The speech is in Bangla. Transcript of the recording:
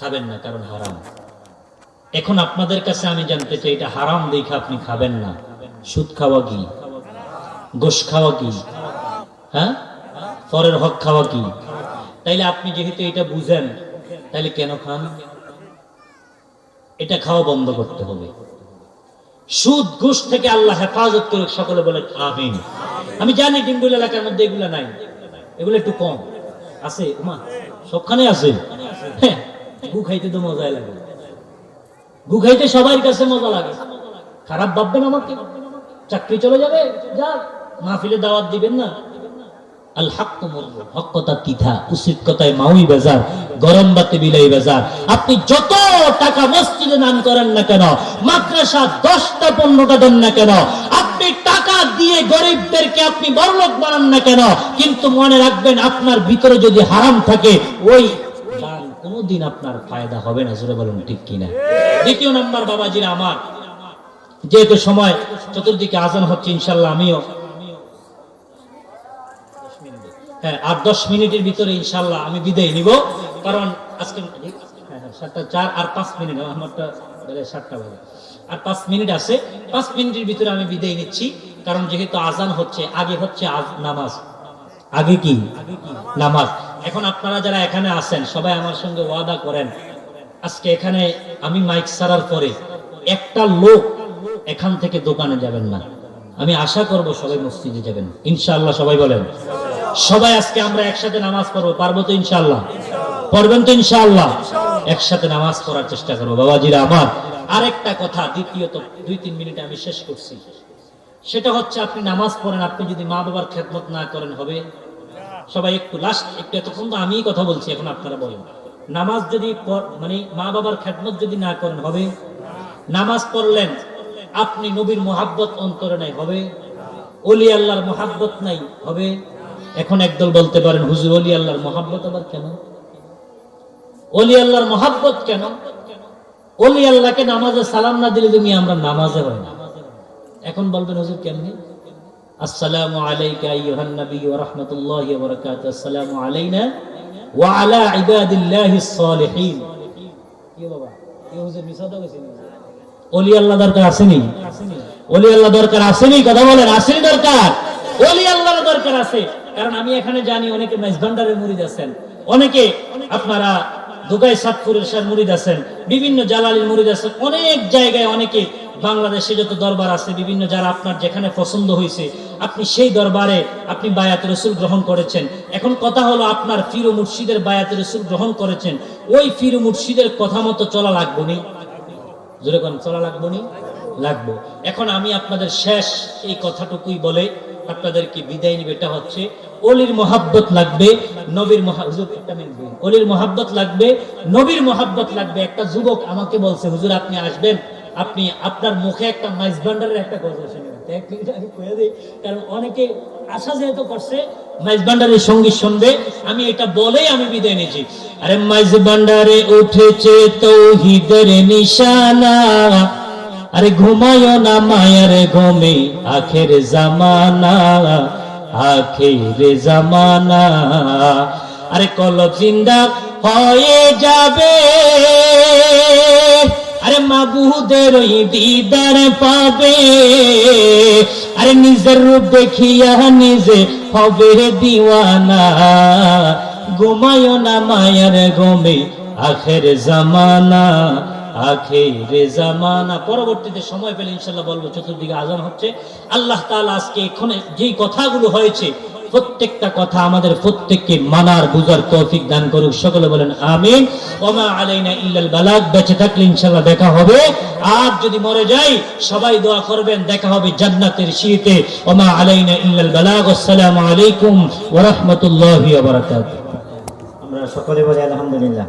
খাবেন না, কারণ হারাম। এখন আপনাদের কাছে আমি জানতে চাই, এটা হারাম দেখে আপনি খাবেন না। সুদ খাওয়া কি? গোশ খাওয়া কি? হ্যাঁ? পরের হক খাওয়া কি? তাইলে আপনি যেহেতু এটা বুঝেন, তাইলে কেন খান? এটা খাওয়া বন্ধ করতে হবে। সুদ ঘুষ থেকে আল্লাহ হেফাজত করে সকলে বলে আমিন। আমি জানি ডিম্বুল এলাকার মধ্যে এগুলো নাই। এগুলো একটু কম। আছে? সবখানে আছে? হ্যাঁ। গু খাইতে তো মজাই লাগে গু খাইতে সবার কাছে মজা লাগে। খারাপ ভাববেন আমাকে। চাকরি চলে যাবে যা মাহফিলে দাওয়াত দিবেন না। আল তিথা মাউই বাজার, গরম বাতে বিলাই বাজার। আপনি যত টাকা মসজিদে দান করেন না কেন, মাদ্রাসা দশটা, পনেরোটা দেন না কেন, আপনি টাকা দিয়ে গরিবদেরকে আপনি বড়লোক বানান না কেন, কিন্তু মনে রাখবেন আপনার ভিতরে যদি হারাম থাকে, ওই দান কোনোদিন আপনার ফায়দা হবে না জোরে বলুন ঠিক কিনা? দ্বিতীয় নাম্বার বাবাজিরা আমার। যেহেতু সময় চতুর্দিকে আজান হচ্ছে ইনশাল্লাহ আমিও। হ্যাঁ আর দশ মিনিটের ভিতরে ইনশাল্লাহ আমি বিদায় নিব কারণ আজকে হ্যাঁ, হ্যাঁ, সাতটা চার আর পাঁচ মিনিট আমারটা সাতটা বাজে। আর পাঁচ মিনিট আছে পাঁচ মিনিটের ভিতরে আমি বিদায় নিচ্ছি কারণ যেহেতু আজান হচ্ছে আগে হচ্ছে নামাজ। আগে কি? নামাজ। এখন আপনারা যারা এখানে আছেন, সবাই আমার সঙ্গে ওয়াদা করেন, আজকে এখানে আমি মাইক সারার পরে একটা লোক এখান থেকে দোকানে যাবেন না। আমি আশা করব সবাই মসজিদে যাবেন। ইনশাআল্লাহ সবাই বলেন। সবাই আজকে আমরা একসাথে নামাজ পড়ব, পারব তো ইনশাআল্লাহ? পড়বেন তো ইনশাআল্লাহ? একসাথে নামাজ পড়ার চেষ্টা করব। বাবাজিরা আমার, আরেকটা কথা, দ্বিতীয়ত, দুই, তিন মিনিটে আমি শেষ করছি। সেটা হচ্ছে আপনি নামাজ পড়েন, আপনি যদি মা বাবার খেদমত না করেন, হবে? সবাই একটু লাস্ট একটু এতক্ষণ তো আমিই কথা বলছি, এখন আপনারা বলেন। নামাজ যদি মানে মা বাবার খেদমত যদি না করেন, হবে? নামাজ পড়লেন, আপনি নবীর মোহাব্বত অন্তরে নাই, হবে? অলি আল্লাহর মোহাব্বত নাই, হবে? এখন একদল বলতে পারেন, হুজুর, অলি আল্লাহর মোহাব্বত আবার কেন? অলি আল্লাহর মোহাব্বত কেন? অলি আল্লাহকে নামাজে সালাম না দিলে তুমি আমরা নামাজে হয় না। এখন বলবেন, হুজুর, কেমনি? আসসালামু আলাইকা আইয়ুহান নবী ওয়া রাহমাতুল্লাহি ওয়া বারাকাতুহু। আসসালামু আলাইনা ওয়া আলা ইবাদিল্লাহিস সালিহিন কি বাবা? কি হুজুর মিসাদা গেছেন ওলি আল্লাহ দরকার আসেনি? ওলি আল্লাহ দরকার আসেনি? কথা বলেন আসেনি দরকার? ওলি আল্লাহর দরকার আছে। কারণ আমি এখানে জানি অনেকে মেজভান্ডারের মুরিদ আছেন। অনেকে আপনারা দুগাই সাতপুরের সার মুরিদ আছেন। বিভিন্ন জালালির মুরিদ আছেন। অনেক জায়গায় অনেকে বাংলাদেশে যত দরবার আছে, বিভিন্ন যারা আপনার যেখানে পছন্দ হয়েছে আপনি সেই দরবারে আপনি বায়াত রসুল গ্রহণ করেছেন। এখন কথা হলো আপনার ফিরো মুর্শিদের বায়াত রসুল গ্রহণ করেছেন। ওই ফিরো মুর্শিদের কথা মতো চলা লাগবে নি? জোরে কোন, চলা লাগবো নি? লাগবো। এখন আমি আপনাদের শেষ এই কথাটুকুই বলে আপনাদেরকে বিদায় নিবে। এটা হচ্ছে, অলির মহাব্বত লাগবে, নবীর। অলির মহাব্বত লাগবে, নবীর মহাব্বত লাগবে। একটা যুবক আমাকে বলছে, হুজুর, আপনি আসবেন? আপনি আপনার মুখে একটা মাইজ ভান্ডারের একটা গজল শুনে কারণ অনেকে আশা যেহেতু করছে মাইজ ভান্ডারের সংগীত শুনবে, আমি এটা বলেই আমি বিদায় নিয়েছি। আরে মাইজ ভান্ডারে উঠেছে তৌহিদের নিশানা, আরে ঘুমায় না মায়ের ঘুমে, আখের জামানা আখের জামানা। আরে কলব জিন্দা হয়ে যাবে আরে মাবুদের ওই দিদার পাবে। আরে নিজের রূপ দেখিয়া নিজে হবে দিওয়ানা। ঘুমায় না মায়ের ঘুমে, আখের জামানা আখের জামানা। পরবর্তীতে সময় পেলে ইনশাল্লাহ বলব, চতুর্দিকে আজান হচ্ছে। আল্লাহ তাআলা আজকে এখানে যেই কথাগুলো হয়েছে প্রত্যেকটা কথা আমাদের প্রত্যেককে মানার বুঝার তৌফিক দান করুক। সকলে বলেন, আমিন। ওমা আলাইনা ইল্লাল বালাগ। বেঁচে থাকলে ইনশাআল্লাহ দেখা হবে। আর যদি মরে যাই, সবাই দোয়া করবেন, দেখা হবে জান্নাতের শীতে। ওমা আলাইনা ইল্লাল বালাগ। আসসালামু আলাইকুম ওয়া রাহমাতুল্লাহি ওয়া বারাকাতুহু। আমরা সকলে বলি, আলহামদুলিল্লাহ।